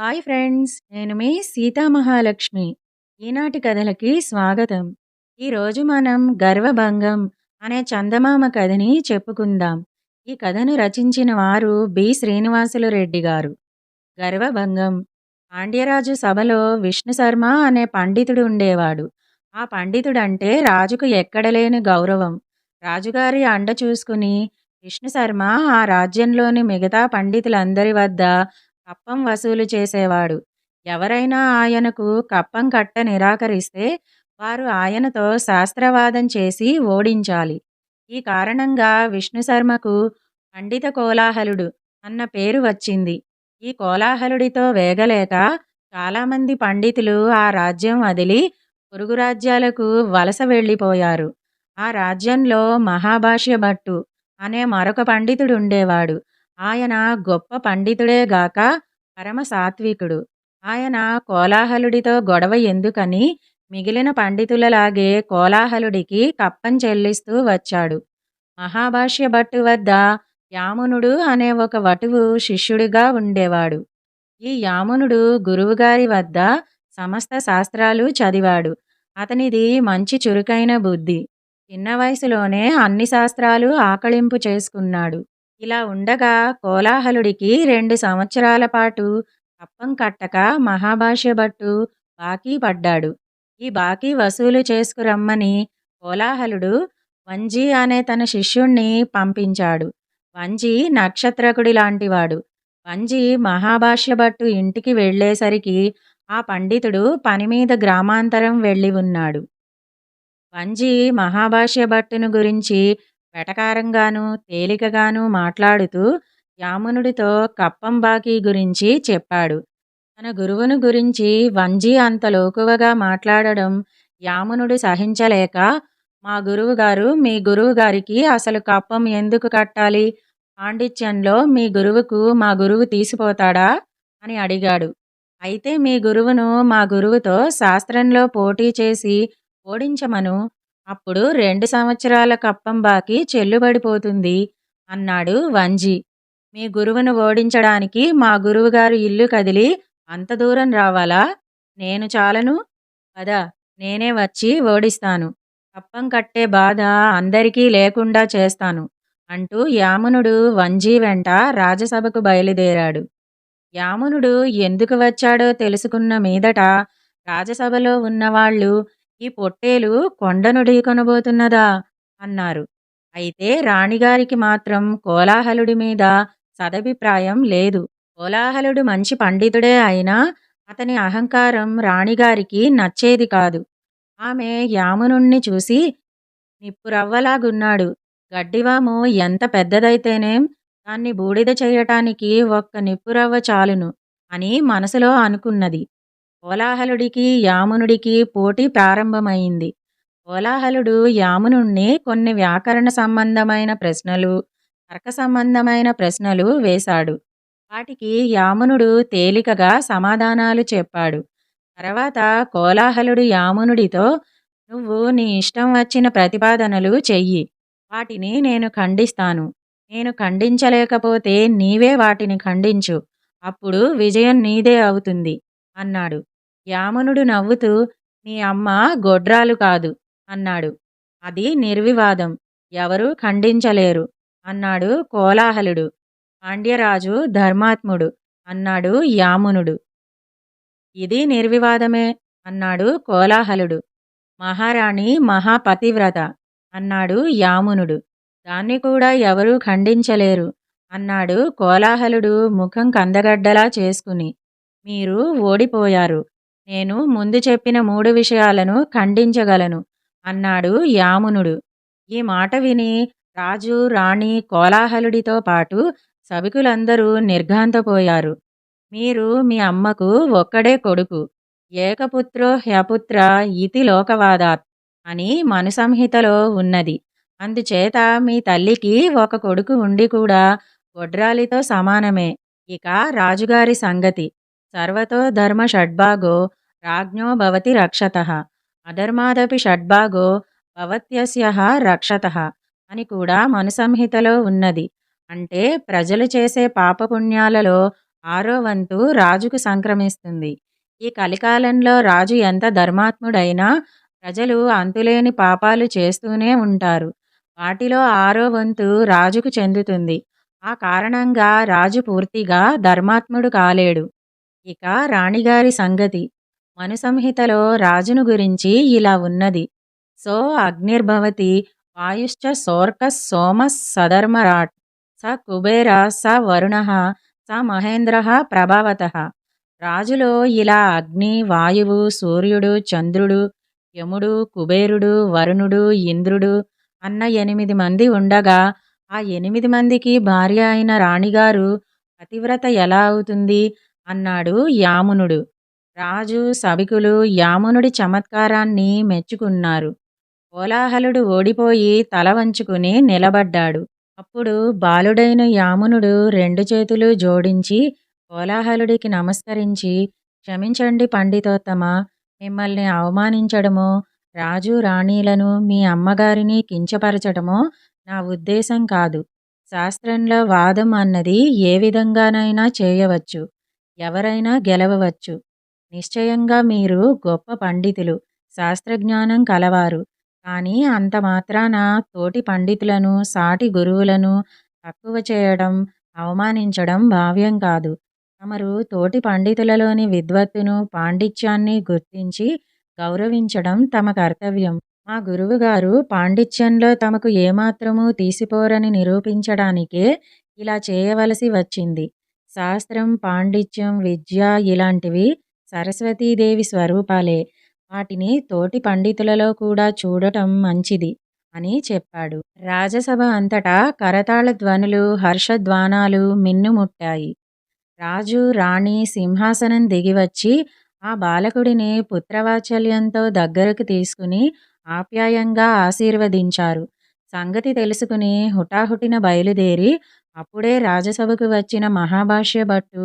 Hi friends నేను మీ సీతామహాలక్ష్మి. ఈనాటి కథలకి స్వాగతం. ఈరోజు మనం గర్వభంగం అనే చందమామ కథని చెప్పుకుందాం. ఈ కథను రచించిన వారు బి. శ్రీనివాసులు రెడ్డి గారు. గర్వభంగం. పాండ్యరాజు సభలో విష్ణు శర్మ అనే పండితుడు ఉండేవాడు. ఆ పండితుడంటే రాజుకు ఎక్కడలేని గౌరవం. రాజుగారి అండ చూసుకుని విష్ణు శర్మ ఆ రాజ్యంలోని మిగతా పండితులందరి వద్ద కప్పం వసూలు చేసేవాడు. ఎవరైనా ఆయనకు కప్పం కట్ట నిరాకరిస్తే వారు ఆయనతో శాస్త్రవాదం చేసి ఓడించాలి. ఈ కారణంగా విష్ణు శర్మకు పండిత కోలాహలుడు అన్న పేరు వచ్చింది. ఈ కోలాహలుడితో వేగలేక చాలామంది పండితులు ఆ రాజ్యం వదిలి పొరుగు రాజ్యాలకు వలస వెళ్ళిపోయారు. ఆ రాజ్యంలో మహాభాష్య భట్టు అనే మరొక పండితుడు ఉండేవాడు. ఆయన గొప్ప పండితుడే గాక పరమ సాత్వికుడు ఆయన కోలాహలుడితో గొడవ ఎందుకని మిగిలిన పండితులలాగే కోలాహలుడికి కప్పం చెల్లిస్తూ వచ్చాడు. మహాభాష్య భట్టు వద్ద యామునుడు అనే ఒక వటువు శిష్యుడిగా ఉండేవాడు. ఈ యామునుడు గురువుగారి వద్ద సమస్త శాస్త్రాలు చదివాడు. అతనిది మంచి చురుకైన బుద్ధి. చిన్న వయసులోనే అన్ని శాస్త్రాలు ఆకళింపు చేసుకున్నాడు. ఇలా ఉండగా కోలాహలుడికి రెండు సంవత్సరాల పాటు అప్పం కట్టక మహాభాష్య భట్టు బాకీ పడ్డాడు. ఈ బాకీ వసూలు చేసుకురమ్మని కోలాహలుడు వంజీ అనే తన శిష్యుణ్ణి పంపించాడు. వంజీ నక్షత్రకుడి లాంటివాడు వంజీ మహాభాష్య భట్టు ఇంటికి వెళ్ళేసరికి ఆ పండితుడు పని మీద గ్రామాంతరం వెళ్ళి ఉన్నాడు. వంజీ మహాభాష్య భట్టును గురించి వెటకారంగాను తేలికగాను మాట్లాడుతూ యామునుడితో కప్పం బాకీ గురించి చెప్పాడు. తన గురువును గురించి వంజీ అంత లోకువగా మాట్లాడడం యామునుడు సహించలేక మా గురువు గారు మీ గురువు గారికి అసలు కప్పం ఎందుకు కట్టాలి? పాండిత్యంలో మీ గురువుకు మా గురువు తీసిపోతాడా? అని అడిగాడు. అయితే మీ గురువును మా గురువుతో శాస్త్రంలో పోటీ చేసి ఓడించమను. అప్పుడు రెండు సంవత్సరాల కప్పం బాకి చెల్లుబడిపోతుంది అన్నాడు వంజీ. మీ గురువును ఓడించడానికి మా గురువుగారు ఇల్లు కదిలి అంత దూరం రావాలా? నేను చాలను? పద నేనే వచ్చి ఓడిస్తాను. కప్పం కట్టే బాధ అందరికీ లేకుండా చేస్తాను అంటూ యామునుడు వంజీ వెంట రాజసభకు బయలుదేరాడు. యామునుడు ఎందుకు వచ్చాడో తెలుసుకున్న మీదట రాజసభలో ఉన్నవాళ్ళు ఈ పొట్టేలు కొండనుడి కొనబోతున్నదా? అన్నారు. అయితే రాణిగారికి మాత్రం కోలాహలుడి మీద సదభిప్రాయం లేదు. కోలాహలుడు మంచి పండితుడే అయినా అతని అహంకారం రాణిగారికి నచ్చేది కాదు. ఆమె యామునుణ్ణి చూసి నిప్పురవ్వలాగున్నాడు. గడ్డివాము ఎంత పెద్దదైతేనేం దాన్ని బూడిద చేయటానికి ఒక్క నిప్పురవ్వ చాలును అని మనసులో అనుకున్నది. కోలాహలుడికి యామునుడికి పోటీ ప్రారంభమైంది. కోలాహలుడు యామునుణ్ణి కొన్ని వ్యాకరణ సంబంధమైన ప్రశ్నలు తర్క సంబంధమైన ప్రశ్నలు వేశాడు. వాటికి యామునుడు తేలికగా సమాధానాలు చెప్పాడు. తర్వాత కోలాహలుడు యామునుడితో నువ్వు నీ ఇష్టం వచ్చిన ప్రతిపాదనలు చెయ్యి. వాటిని నేను ఖండిస్తాను. నేను ఖండించలేకపోతే నీవే వాటిని ఖండించు. అప్పుడు విజయం నీదే అవుతుంది అన్నాడు. యామునుడు నవ్వుతూ మీ అమ్మ గొడ్రాలు కాదు అన్నాడు. అది నిర్వివాదం. ఎవరూ ఖండించలేరు అన్నాడు కోలాహలుడు. పాండ్యరాజు ధర్మాత్ముడు అన్నాడు యామునుడు. ఇది నిర్వివాదమే అన్నాడు కోలాహలుడు. మహారాణి మహాపతివ్రత అన్నాడు యామునుడు. దాన్ని కూడా ఎవరూ ఖండించలేరు అన్నాడు కోలాహలుడు ముఖం కందగడ్డలా చేసుకుని. మీరు ఓడిపోయారు నేను ముందు చెప్పిన మూడు విషయాలను ఖండించగలను అన్నాడు యామునుడు. ఈ మాట విని రాజు రాణి కోలాహలుడితో పాటు సభికులందరూ నిర్ఘాంతపోయారు. మీరు మీ అమ్మకు ఒక్కడే కొడుకు ఏకపుత్రో హ్యపుత్ర ఇతి లోకవాదాత్ అని మనుసంహితలో ఉన్నది. అందుచేత మీ తల్లికి ఒక కొడుకు ఉండి కూడా గొడ్రాలితో సమానమే. ఇక రాజుగారి సంగతి. సర్వతో ధర్మ షడ్భాగో రాజ్ఞో భవతి రక్షత అధర్మాదపి షడ్భాగో భవత్యస్య రక్షత అని కూడా మనుసంహితలో ఉన్నది అంటే ప్రజలు చేసే పాపపుణ్యాలలో ఆరో వంతు రాజుకు సంక్రమిస్తుంది. ఈ కలికాలంలో రాజు ఎంత ధర్మాత్ముడైనా ప్రజలు అంతులేని పాపాలు చేస్తూనే ఉంటారు. వాటిలో ఆరో వంతు రాజుకు చెందుతుంది. ఆ కారణంగా రాజు పూర్తిగా ధర్మాత్ముడు కాలేడు. ఇక రాణిగారి సంగతి మనుసంహితలో రాజును గురించి ఇలా ఉన్నది. సో అగ్నిర్భవతి వాయుశ్చ సోర్క సోమ సధర్మరాట్ స కుబేర స వరుణ స మహేంద్ర ప్రభావత. రాజులో ఇలా అగ్ని వాయువు సూర్యుడు చంద్రుడు యముడు కుబేరుడు వరుణుడు ఇంద్రుడు అన్న ఎనిమిది మంది ఉండగా ఆ ఎనిమిది మందికి భార్య అయిన రాణిగారు పతివ్రత ఎలా అవుతుంది? అన్నాడు యామునుడు. రాజు సభికులు యామునుడి చమత్కారాన్ని మెచ్చుకున్నారు. కోలాహలుడు ఓడిపోయి తల వంచుకుని నిలబడ్డాడు. అప్పుడు బాలుడైన యామునుడు రెండు చేతులు జోడించి కోలాహలుడికి నమస్కరించి క్షమించండి పండితోత్తమ మిమ్మల్ని అవమానించడమో రాజు రాణీలను మీ అమ్మగారిని కించపరచడమో నా ఉద్దేశం కాదు. శాస్త్రంలో వాదం అన్నది ఏ విధంగానైనా చేయవచ్చు. ఎవరైనా గెలవవచ్చు. నిశ్చయంగా మీరు గొప్ప పండితులు శాస్త్రజ్ఞానం కలవారు. కానీ అంత మాత్రాన తోటి పండితులను సాటి గురువులను తక్కువ చేయడం అవమానించడం భావ్యం కాదు. తమరు తోటి పండితులలోని విద్వత్తును పాండిత్యాన్ని గుర్తించి గౌరవించడం తమ కర్తవ్యం. మా గురువుగారు పాండిత్యంలో తమకు ఏమాత్రమూ తీసిపోరని నిరూపించడానికే ఇలా చేయవలసి వచ్చింది. శాస్త్రం పాండిత్యం విద్య ఇలాంటివి సరస్వతీదేవి స్వరూపాలే. వాటిని తోటి పండితులలో కూడా చూడటం మంచిది అని చెప్పాడు. రాజసభ అంతటా కరతాళ ధ్వనులు హర్షధ్వానాలు మిన్నుముట్టాయి. రాజు రాణి సింహాసనం దిగివచ్చి ఆ బాలకుడిని పుత్రవాత్సల్యంతో దగ్గరకు తీసుకుని ఆప్యాయంగా ఆశీర్వదించారు. సంగతి తెలుసుకుని హుటాహుటిన బయలుదేరి అప్పుడే రాజసభకు వచ్చిన మహాభాష్య భట్టు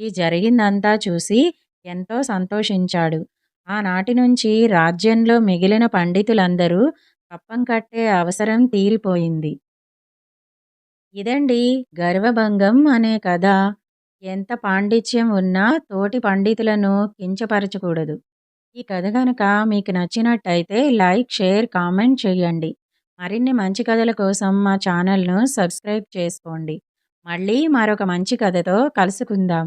ఈ జరిగిందంతా చూసి ఎంతో సంతోషించాడు. ఆనాటి నుంచి రాజ్యంలో మిగిలిన పండితులందరూ కప్పం కట్టే అవసరం తీరిపోయింది. ఇదండి గర్వభంగం అనే కథ. ఎంత పాండిత్యం ఉన్నా తోటి పండితులను కించపరచకూడదు. ఈ కథ కనుక మీకు నచ్చినట్టయితే లైక్ షేర్ కామెంట్ చేయండి. మరిన్ని మంచి కథల కోసం మా ఛానల్ను సబ్స్క్రైబ్ చేసుకోండి. మళ్ళీ మరొక మంచి కథతో కలుసుకుందాం.